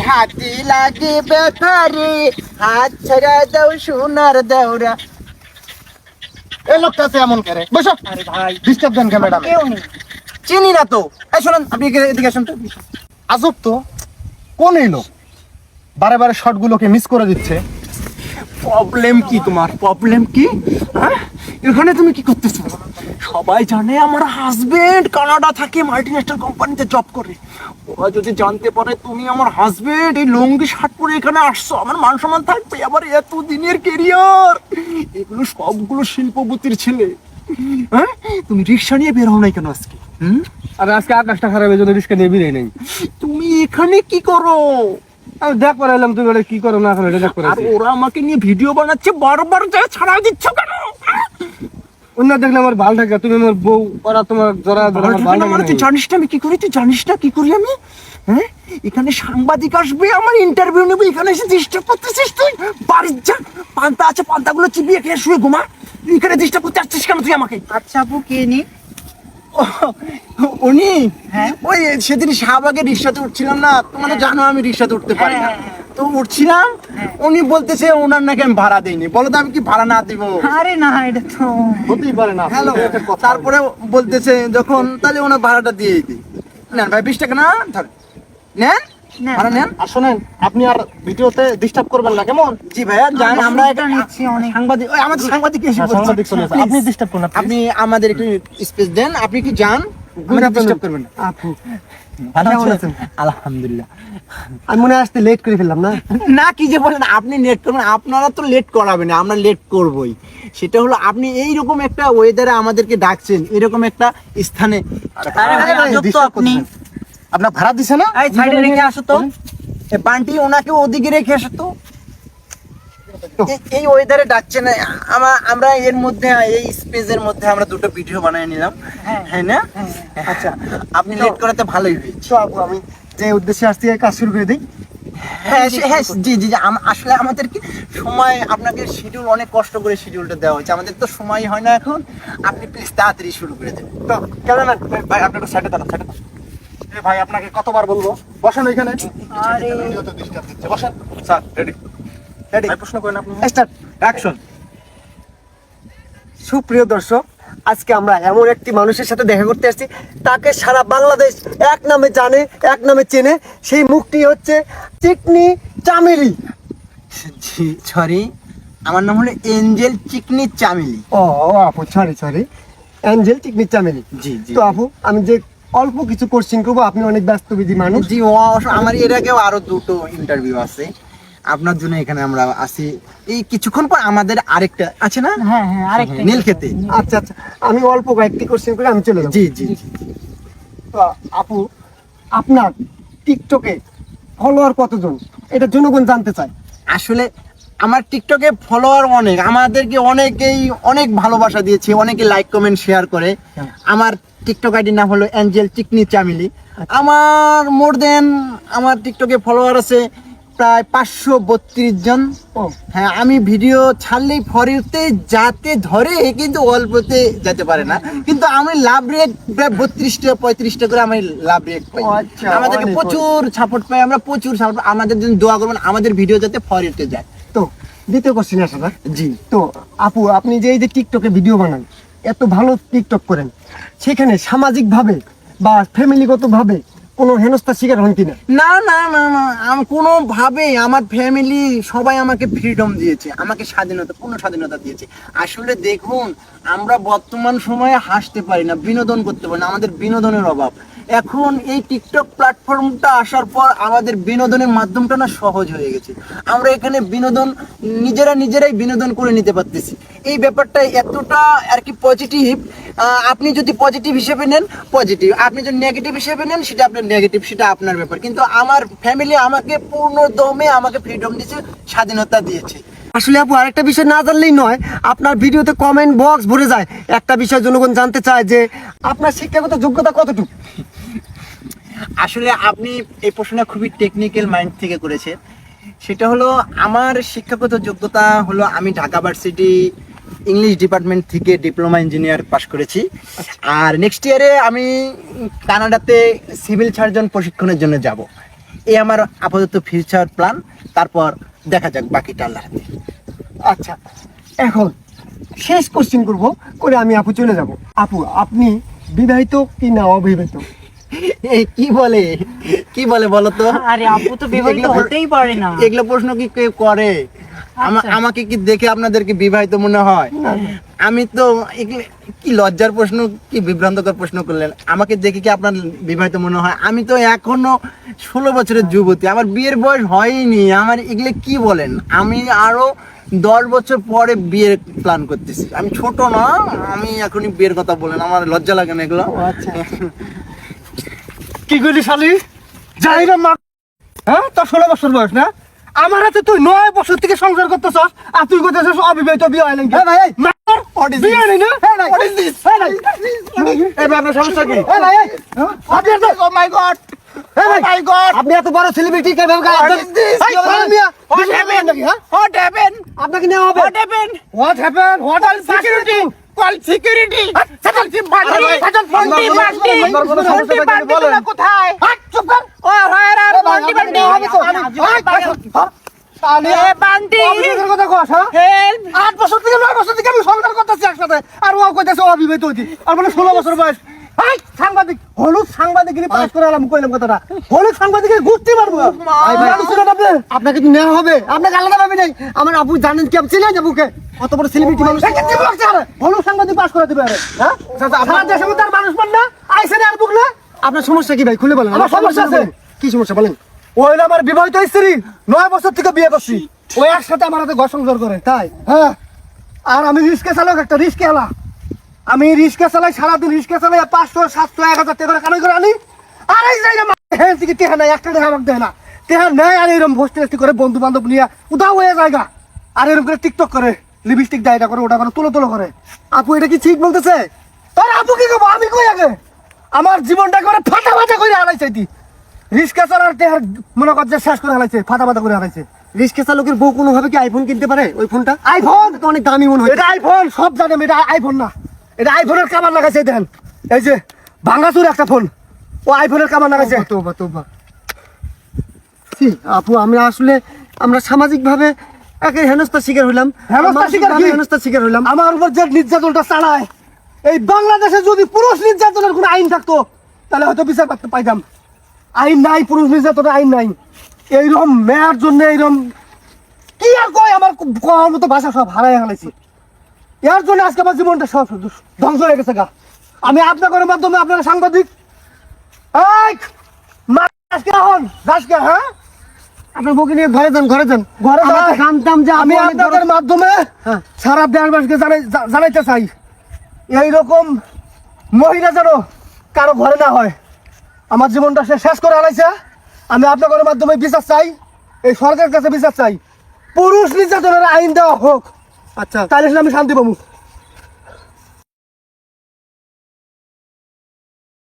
হাতি লাগে বেকারে হাত ছাড়া দাও সোনার দেওরা। এই লোকটা আছে এমন করে। বসো। আরে ভাই। ডিস্টার্ব দেন কে ম্যাডাম চিনি না তো। এই শোনেন আপনি এদিকে- এদিকে আসুন। তো আজব তো। কোন এই লোক? বারে বারে শর্ট গুলোকে মিস করে দিচ্ছে। প্রবলেম কি তোমার? প্রবলেম কি? হ্যাঁ? এখানে তুমি কি করতেছো? সবাই জানে আমার হাজবেন্ড কানাডা থাকে মাল্টি মাল্টিন্যাশনাল কোম্পানিতে জব করে। ওরা যদি জানতে পারে তুমি আমার হাজবেন্ড এই লুঙ্গি শার্ট পরে এখানে আসছো আমার মান সম্মান থাকবে আবার এত দিনের কেরিয়ার এগুলো সবগুলো শিল্পপতির ছেলে। হ্যাঁ? তুমি রিক্সা নিয়ে বের হও নাই কেন আজকে? হুম? আর আজকে আকাশটা খারাপ এই জন্য রিস্কা নিয়ে বেরিয়ে নেই। তুমি এখানে কি করো? আমি দেখ করে এলাম তুমি কি করো না করো এটা দেখ করে ওরা আমাকে নিয়ে ভিডিও বানাচ্ছে বারবার যা ছাড়া দিচ্ছ কেন? অন্য দেখলে আমার ভালো থাকে তুমি আমার বউ ওরা তোমার জরা আমার মানে তুই জানিস না আমি কি করি? তুই জানিস না কি করি আমি? হ্যাঁ? এখানে সাংবাদিক আসবে আমার ইন্টারভিউ নেবে এখানে এসে ডিস্টার্ব করতেছিস তুই? বাড়ির যা পান্তা আছে পান্তাগুলো চিবিয়ে খেয়ে শুয়ে ঘুমা। তুই এখানে ডিস্টার্ব করতে আসছিস কেন তুই আমাকে? আচ্ছা আপু কে নি উনি? হ্যাঁ। ওই সেদিন শাহবাগে রিক্সাতে উঠছিলাম না তোমরা জানো আমি রিক্সাতে উঠতে পারি না। হ্যাঁ, হ্যাঁ, তো উঠছিলাম উনি বলতেছে ওনার নাকি আমি ভাড়া দেইনি। বলো তো আমি কি ভাড়া না দিব? আরে না এটা তো হতেই পারে না। হ্যালো। এটা। তারপরে বলতেছে যখন তাহলে ওনার ভাড়াটা দিয়ে দিই। নেন ভাই বিশ টাকা না ধর নেন। ভাড়া নেন? আর শোনেন আপনি আর ভিডিওতে ডিস্টার্ব করবেন না কেমন? জি ভাইয়া জান আমরা সুবিধা নিচ্ছি অনেক। সাংবাদিক ওই আমাদের সাংবাদিক এসে হ্যাঁ, সাংবাদিক চলে। আপনি ডিস্টার্ব করুন আপনি আমাদের একটু স্পেস দেন আপনি কি যান আমরা ডিস্টার্ব করবেন না। আপু। ভালো কেমন আছেন? আছেন? আলহামদুলিল্লাহ। আমি মনে আসতে লেট করে ফেললাম না? না কি যে বলেন আপনি লেট করবেন আপনারা তো লেট করাবেন আমরা লেট করবই। সেটা হলো আপনি এইরকম একটা ওয়েদারে আমাদেরকে ডাকছেন এরকম একটা স্থানে। আপনার ভাড়া দিছে না? এই সাইডে রেখে আসো তো। বান্টি ওনাকে ওদিকে রেখে আসো তো। এই ওয়েদারে ডাকছে না আমা- আমরা এর মধ্যে এই স্পেসের মধ্যে আমরা দুটো ভিডিও বানিয়ে নিলাম। হ্যাঁ। হ্যাঁ না? আচ্ছা আপনি লেট করাতে ভালোই হয়েছে তো আপু আমি যে উদ্দেশ্যে এই কাজ শুরু করে দিই। হ্যাঁ হ্যাঁ জি জি আসলে আমাদের কি সময় আপনাকে শিডিউল অনেক কষ্ট করে শিডিউলটা দেওয়া হয়েছে। আমাদের তো সময় হয় না এখন। আপনি প্লিজ তাড়াতাড়ি শুরু করে দেবেন তো কেমন ভাই আপনি একটু সাইডে দাঁড়ান সাইডে ভাই আপনাকে কতবার বলব? বসেন ওইখানে। ভিডিওতে বসেন। স্যার রেডি প্রশ্ন করেন আপনি। স্টার্ট অ্যাকশন সুপ্রিয় দর্শক আজকে আমরা এমন একটি মানুষের সাথে দেখা করতে আসছি তাকে সারা বাংলাদেশ এক নামে জানে এক নামে চেনে। সেই মুখটি হচ্ছে চিকনি চামেলি। জি সরি আমার নাম হলো এঞ্জেল চিকনি চামেলি। ও আপু sorry sorry angel Chikni Chameli. জি জি। তো আপু আমি যে অল্প কিছু কোশ্চিন করব আপনি অনেক ব্যস্তবিধি মানুষ। জি ও আমার এর আগেও আরও দুটো ইন্টারভিউ আছে। আপনার জন্য এখানে আমরা আসি। এই কিছুক্ষণ পর আমাদের আরেকটা আছে না? হ্যাঁ হ্যাঁ আরেকটা নীল খেতে আচ্ছা আচ্ছা আমি অল্প কয়েকটি কোশ্চেন করে আমি চলে যাব। জি জি জি। তো আপু আপনার টিকটকে ফলোয়ার কতজন? এটা জনগণ জানতে চায়। আসলে আমার টিকটকে ফলোয়ার অনেক। আমাদেরকে অনেকেই অনেক ভালোবাসা দিয়েছে অনেকে লাইক কমেন্ট শেয়ার করে। হ্যাঁ। আমার টিকটক আইডির নাম হলো অ্যাঞ্জেল চিকনি চামিলি আমার মোর দেন আমার টিকটকে ফলোয়ার আছে প্রায় পাঁচশো বত্রিশ জন। হ্যাঁ আমি ভিডিও ছাড়লেই ফরিতে যাতে ধরে কিন্তু অল্পতে যেতে পারে না। কিন্তু আমি লাভ রেট প্রায় বত্রিশটা পঁয়ত্রিশটা করে আমি লাভ রেট পাই। আচ্ছা, আমাদেরকে প্রচুর সাপোর্ট পাই আমরা প্রচুর সাপোর্ট আমাদের জন্য দোয়া করবেন আমাদের ভিডিও যাতে ফরিতে যায়। তো দ্বিতীয় কোশ্চেন আসা। জি। তো আপু আপনি যে এই যে টিকটকে ভিডিও বানান এত ভালো টিকটক করেন সেখানে সামাজিকভাবে বা ফ্যামিলিগতভাবে কোনো হেনস্থার শিকার হন কিনা? না না না না। আমি কোনোভাবে আমার ফ্যামিলি সবাই আমাকে ফ্রিডম দিয়েছে, আমাকে স্বাধীনতা পূর্ণ স্বাধীনতা দিয়েছে। আসলে দেখুন, আমরা বর্তমান সময়ে হাসতে পারি না, বিনোদন করতে পারি না, আমাদের বিনোদনের অভাব। এখন এই টিকটক প্ল্যাটফর্মটা আসার পর আমাদের বিনোদনের মাধ্যমটা না সহজ হয়ে গেছে। আমরা এখানে বিনোদন নিজেরা নিজেরাই বিনোদন করে নিতে পারতেছি। এই ব্যাপারটা এতটা আর কি পজিটিভ আপনি যদি পজিটিভ হিসেবে নেন পজিটিভ আপনি যদি নেগেটিভ হিসেবে নেন, সেটা আপনার নেগেটিভ সেটা আপনার ব্যাপার। কিন্তু আমার ফ্যামিলি আমাকে পূর্ণ দমে আমাকে ফ্রিডম দিয়েছে স্বাধীনতা দিয়েছে। আসলে আপু আরেকটা বিষয় না জানলেই নয় আপনার ভিডিওতে কমেন্ট বক্স ভরে যায়। একটা বিষয় জনগণ জানতে চায় যে আপনার শিক্ষাগত যোগ্যতা কতটুকু? আসলে আপনি এই প্রশ্নটা খুবই টেকনিক্যাল মাইন্ড থেকে করেছেন। সেটা হলো আমার শিক্ষাগত যোগ্যতা হলো আমি ঢাকা ভার্সিটি ইংলিশ ডিপার্টমেন্ট থেকে ডিপ্লোমা ইঞ্জিনিয়ার পাশ করেছি। আর নেক্সট ইয়ারে আমি কানাডাতে সিভিল সার্জন প্রশিক্ষণের জন্য যাব। এই আমার আপাতত ফিউচার প্ল্যান তারপর দেখা যাক বাকিটা আল্লাহর হাতে। আচ্ছা এখন শেষ কোশ্চেন করব করে আমি আপু চলে যাব। আপু আপনি বিবাহিত কি না অবিবাহিত? এই কি বলে? কি বলে বলো তো? আরে আপু তো বিবাহিত হতেই পারে না। এগুলো প্রশ্ন কি কেউ করে? আমা- আচ্ছা। আমাকে কি দেখে আপনাদেরকে বিবাহিত মনে হয়? আমি তো কি লজ্জার প্রশ্ন কি বিভ্রান্তকর প্রশ্ন করলেন? আমাকে দেখে কি আপনার বিবাহিত মনে হয়? আমি তো এখনও ষোলো বছরের যুবতী আমার বিয়ের বয়স হয়নি। আমার এগুলো কি বলেন? আমি আরও দশ বছর পরে বিয়ের প্ল্যান করতেছি। আমি ছোট না আমি এখনই বিয়ের কথা বলেন আমার লজ্জা লাগে না এগুলো। আচ্ছা। কি করলি শালি? যাই না মা হ্যাঁ? তোর ষোলো বছর বয়স না? আমার হাতে তুই নয় বছর থেকে সংসার করতেছস আর তুই করতেছিস অবিবাহিত বিয়ে হয় নাকি? ভাই, বিয়ে this? হয়নি না হ্যাঁ ভাই। What is this? হ্যাঁ ভাই। এই ভাই, আপনার সমস্যা কি এই ভাই, আপনি ভাই, Oh my god! আপনি এত বড় সেলিব্রিটি? নাকি, হ্যাঁ? আপনাকে নেওয়া হবে? What happen what! Security party! আরে Party আপনার party! আপনার কোনো সমস্যা Party থাকলে party বলেন। গুলো কোথায়? চুপ কর ও, party আপনাকে party? নেওয়া হবে তো? আমি বান্টি! কথা কস, হ্যাঁ? Help! আট বছর থেকে নয় বছর থেকে আমি করতেছি একসাথে। আর ও কইতেছে অবিবাহিত হইতি আর মানে ষোলো বছর বয়স। হাই সাংবাদিক হলুদ সাংবাদিক পাস করে আলাম কইলাম কথাটা। হলুদ সাংবাদিকের ঘুরতে পারব ভাই, ভাই। আপনাকে তো নেওয়া হবে। আপনাকে আলাদা ভাবে নেই। আমার আপু জানেন কি আপনি কত বড় সেলিব্রিটি মানুষ? হলুদ সাংবাদিক পাস করে দিবে আরে হ্যাঁ সারা দেশের মধ্যে আর মানুষ পান না। আইসেন আর বুক না। আপনার সমস্যা কি ভাই? খুলে বলেন আমার সমস্যা আছে। কি সমস্যা বলেন? ওই আমার বিবাহিত স্ত্রী। নয় বছর থেকে বিয়ে করছি। ওই একসাথে আমার হাতে ঘর সংসার করে তাই? হ্যাঁ। আর আমি রিস্কে চালক একটা, রিস্কে আলা। আমি রিস্কে চালাই, সারাদিন রিস্কে চালাই পাঁচশো, সাতশো, এক হাজার টাকা কামাই করে আনি। আর এই যাই না হ্যাঁ টেহা নাই একটা টেহা আমাকে দেয় না। টেহা নেয় আর এরকম টেস্টি করে বন্ধু বান্ধব নিয়ে উদাও হয়ে জায়গা আর এরকম করে টিকটক করে, লিপস্টিক দেয় এটা করে, ওটা করে, তুলো তুলো করে। আপু, এটা কি ঠিক বলতেছে? তোর আপু কি করব? আমি কই আগে? আমার জীবনটা করে ফাটা ফাটা করে হারাইছে রিস্কা চালার টেহার মনে কর যে শেষ করে হারাইছে ফাটা ফাটা করে হারাইছে। রিস্কে চালকের বউ কোনোভাবে কি আইফোন কিনতে পারে ওই ফোনটা? আইফোন তো অনেক দামি মনে হয়। এটা আইফোন সব জানেন এটা আইফোন না। এটা আইফোনের কামার লাগাইছে দেখেন। এই যে একটা ফোন ও আইফোনের কামার লাগাইছে। তোবা তোবা ছি, আপু আমরা আসলে আমরা সামাজিক ভাবে একে হেনস্থার শিকার হইলাম। হেনস্থার শিকার কি? হেনস্থার শিকার হইলাম। আমার উপর যে নির্যাতনটা চালায় এই বাংলাদেশে যদি পুরুষ নির্যাতনের কোনো আইন থাকতো তাহলে হয়তো বিচার পাইতাম। আইন নাই পুরুষ নির্যাতনের আইন নাই। এইরকম মেয়ার জন্য এইরকম কি আর কয়? আমার কওয়ার মতো ভাষা সব হারাই হারাইছি এর জন্য আজকে আমার জীবনটা সব ধ্বংস হয়ে গেছে গা। আমি আপনাদের মাধ্যমে আপনারা সাংবাদিক। এখন হ্যাঁ? আপনার বউকে নিয়ে ঘরে যান ঘরে যান। ঘরে জানতাম যে আমি আপনাদের মাধ্যমে হ্যাঁ। সারা দেশবাসীকে জানাই জানাইতে চাই। এইরকম মহিলা যেন কারও ঘরে না হয়। আমার জীবনটা সে শেষ করে হারাইছে আমি আপনাদের মাধ্যমে বিচার চাই এই সরকারের কাছে বিচার চাই। পুরুষ নির্যাতনের আইন দেওয়া হোক আচ্ছা। তাহলে আমি শান্তি পাবো।